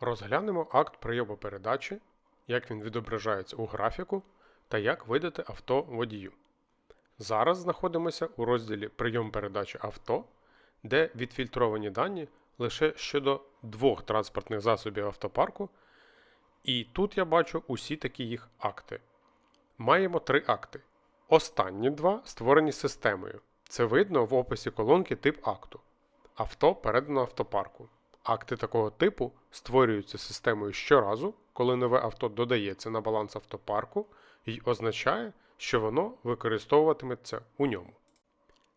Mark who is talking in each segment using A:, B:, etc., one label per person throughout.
A: Розглянемо акт прийому передачі, як він відображається у графіку та як видати авто водію. Зараз знаходимося у розділі Прийом передачі авто, де відфільтровані дані лише щодо двох транспортних засобів автопарку, і тут я бачу усі такі їх акти. Маємо три акти. Останні два створені системою. Це видно в описі колонки тип акту. Авто передано автопарку. Акти такого типу створюються системою щоразу, коли нове авто додається на баланс автопарку і означає, що воно використовуватиметься у ньому.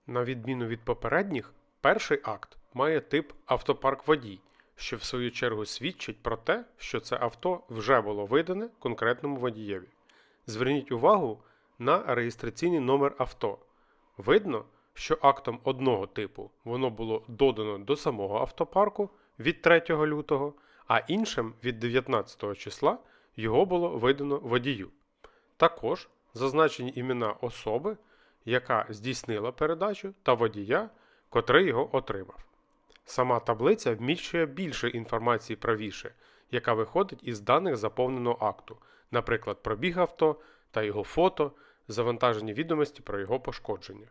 A: На відміну від попередніх, перший акт має тип автопарк водій, що в свою чергу свідчить про те, що це авто вже було видане конкретному водієві. Зверніть увагу на реєстраційний номер авто. Видно, що актом одного типу воно було додано до самого автопарку від 3 лютого, а іншим від 19 числа його було видано водію. Також зазначені імена особи, яка здійснила передачу, та водія, котрий його отримав. Сама таблиця вміщує більше інформації правіше, яка виходить із даних заповненого акту, наприклад, пробіг авто та його фото, завантажені відомості про його пошкодження.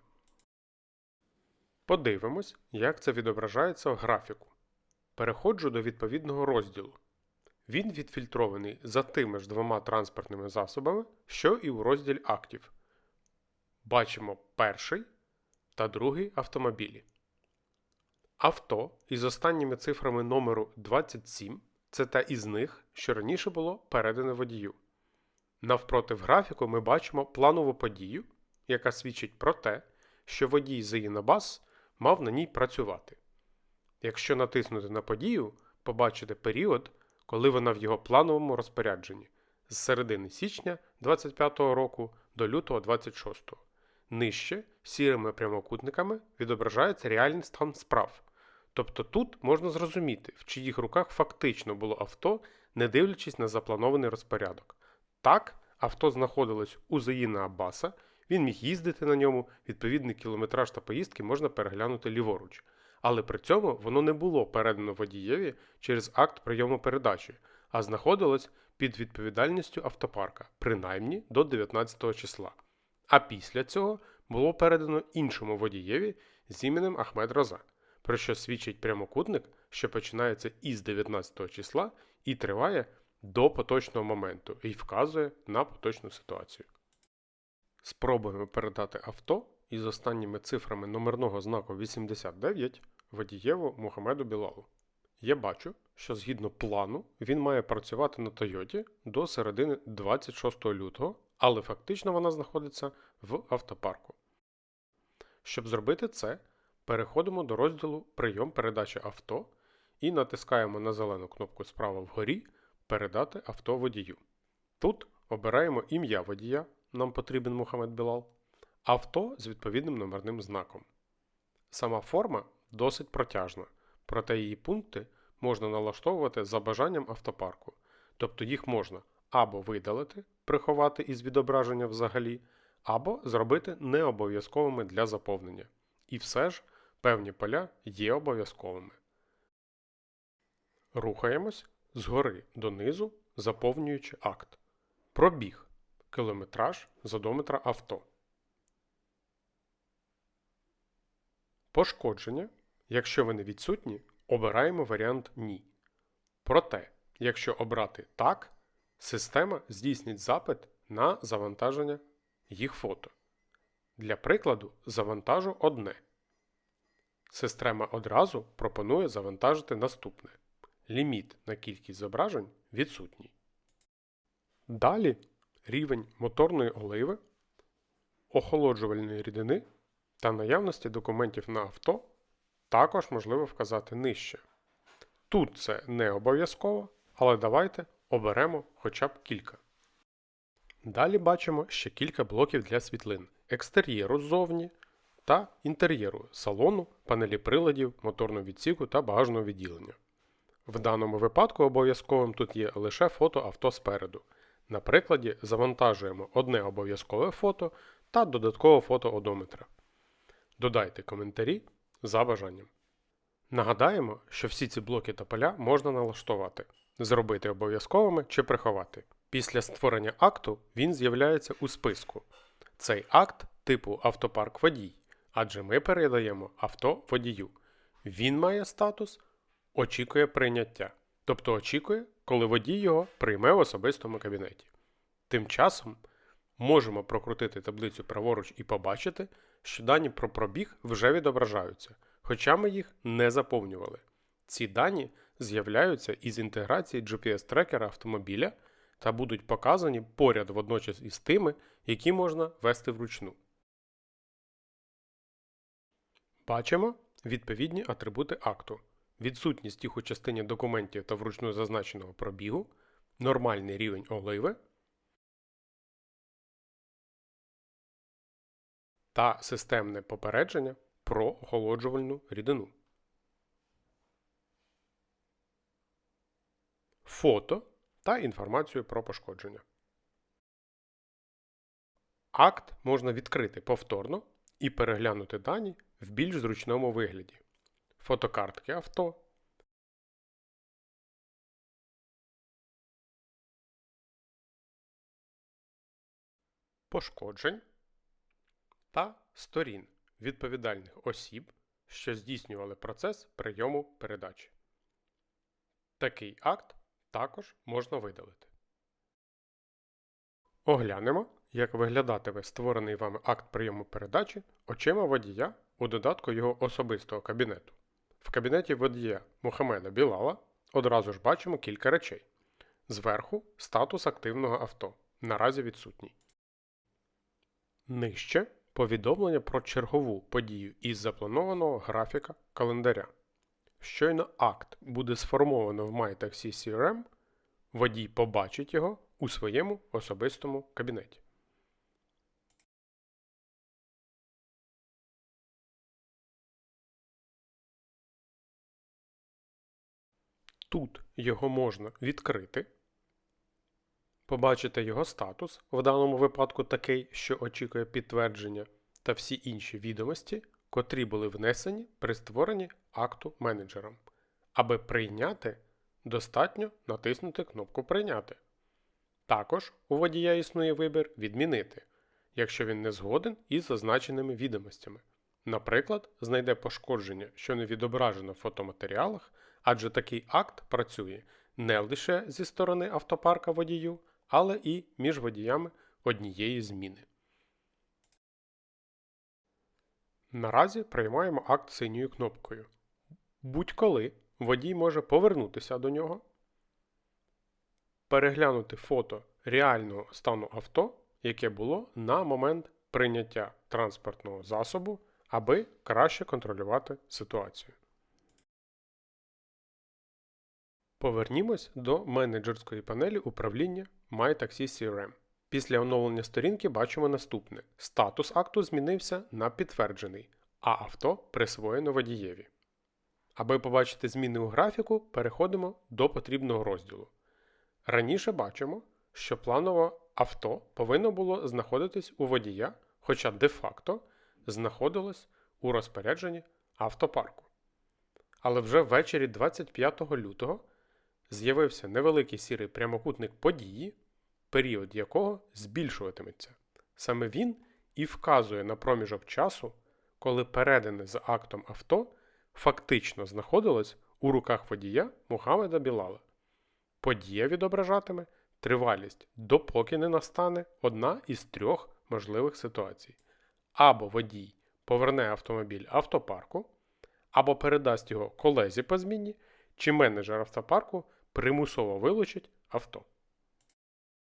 A: Подивимось, як це відображається в графіку. Переходжу до відповідного розділу. Він відфільтрований за тими ж двома транспортними засобами, що і у розділі актів. Бачимо перший та другий автомобілі. Авто із останніми цифрами номеру 27 це та із них, що раніше було передане водію. Навпроти в графіку ми бачимо планову подію, яка свідчить про те, що водій Зеїнабас мав на ній працювати. Якщо натиснути на подію, побачите період, коли вона в його плановому розпорядженні з середини січня 2025 року до лютого 26. Нижче сірими прямокутниками відображається реальний стан справ. Тобто тут можна зрозуміти, в чиїх руках фактично було авто, не дивлячись на запланований розпорядок. Так, авто знаходилось у Заїна Аббаса, він міг їздити на ньому, відповідний кілометраж та поїздки можна переглянути ліворуч. Але при цьому воно не було передано водієві через акт прийому передачі, а знаходилось під відповідальністю автопарка, принаймні до 19 числа. А після цього було передано іншому водієві з іменем Ахмед Роза, про що свідчить прямокутник, що починається із 19 числа і триває до поточного моменту і вказує на поточну ситуацію. Спробуємо передати авто із останніми цифрами номерного знаку 89 водієву Мухамеду Білалу. Я бачу, що згідно плану він має працювати на Тойоті до середини 26 лютого, але фактично вона знаходиться в автопарку. Щоб зробити це, переходимо до розділу Прийом передачі авто і натискаємо на зелену кнопку справа вгорі Передати авто водію. Тут обираємо ім'я водія, нам потрібен Мухаммед Білал, авто з відповідним номерним знаком. Сама форма досить протяжна, проте її пункти можна налаштовувати за бажанням автопарку, тобто їх можна або видалити, приховати із відображення взагалі, або зробити необов'язковими для заповнення. І все ж певні поля є обов'язковими. Рухаємось згори донизу, заповнюючи акт. Пробіг кілометраж з одометра авто. Пошкодження. Якщо вони відсутні, обираємо варіант Ні. Проте, якщо обрати так, система здійснить запит на завантаження їх фото. Для прикладу, завантажу одне. Система одразу пропонує завантажити наступне. Ліміт на кількість зображень відсутній. Далі рівень моторної оливи, охолоджувальної рідини та наявності документів на авто також можливо вказати нижче. Тут це не обов'язково, але давайте оберемо хоча б кілька. Далі бачимо ще кілька блоків для світлин екстер'єру ззовні та інтер'єру салону, панелі приладів, моторного відсіку та багажного відділення. В даному випадку обов'язковим тут є лише фото авто спереду. На прикладі завантажуємо одне обов'язкове фото та додаткове фото одометра. Додайте коментарі за бажанням. Нагадаємо, що всі ці блоки та поля можна налаштувати. зробити обов'язковими чи приховати. Після створення акту він з'являється у списку. Цей акт типу автопарк водій, адже ми передаємо авто водію. Він має статус очікує прийняття, тобто очікує, коли водій його прийме в особистому кабінеті. Тим часом можемо прокрутити таблицю праворуч і побачити, що дані про пробіг вже відображаються, хоча ми їх не заповнювали. Ці дані з'являються із інтеграції GPS-трекера автомобіля та будуть показані поряд водночас із тими, які можна вести вручну. Бачимо відповідні атрибути акту. Відсутність їх у частині документів та вручну зазначеного пробігу, нормальний рівень оливи та системне попередження про охолоджувальну рідину. Фото та інформацію про пошкодження. Акт можна відкрити повторно і переглянути дані в більш зручному вигляді. Фотокартки авто. Пошкоджень та сторін відповідальних осіб, що здійснювали процес прийому передачі. Такий акт також можна видалити. Оглянемо, як виглядатиме створений вами акт прийому передачі очима водія у додатку його особистого кабінету. В кабінеті водія Мухамеда Білала одразу ж бачимо кілька речей. Зверху статус активного авто. Наразі відсутній. Нижче повідомлення про чергову подію із запланованого графіка календаря. Щойно акт буде сформовано в MyTaxi CRM, водій побачить його у своєму особистому кабінеті. Тут його можна відкрити, побачити його статус, в даному випадку такий, що очікує підтвердження, та всі інші відомості, котрі були внесені при створенні акту менеджером. Аби прийняти, достатньо натиснути кнопку Прийняти. Також у водія існує вибір Відмінити, якщо він не згоден із зазначеними відомостями. Наприклад, знайде пошкодження, що не відображено в фотоматеріалах, адже такий акт працює не лише зі сторони автопарка водію, але і між водіями однієї зміни. Наразі приймаємо акт синьою кнопкою. Будь-коли водій може повернутися до нього, переглянути фото реального стану авто, яке було на момент прийняття транспортного засобу, аби краще контролювати ситуацію. Повернімось до менеджерської панелі управління MyTaxi CRM. Після оновлення сторінки бачимо наступне: статус акту змінився на підтверджений, а авто присвоєно водієві. Аби побачити зміни у графіку, переходимо до потрібного розділу. Раніше бачимо, що планове авто повинно було знаходитись у водія, хоча де-факто знаходилось у розпорядженні автопарку. Але вже ввечері 25 лютого з'явився невеликий сірий прямокутник події, період якого збільшуватиметься. Саме він і вказує на проміжок часу, коли передане за актом авто фактично знаходилось у руках водія Мухаммеда Білала. Подія відображатиме тривалість, допоки не настане одна із трьох можливих ситуацій. Або водій поверне автомобіль автопарку, або передасть його колезі по зміні, чи менеджер автопарку примусово вилучить авто.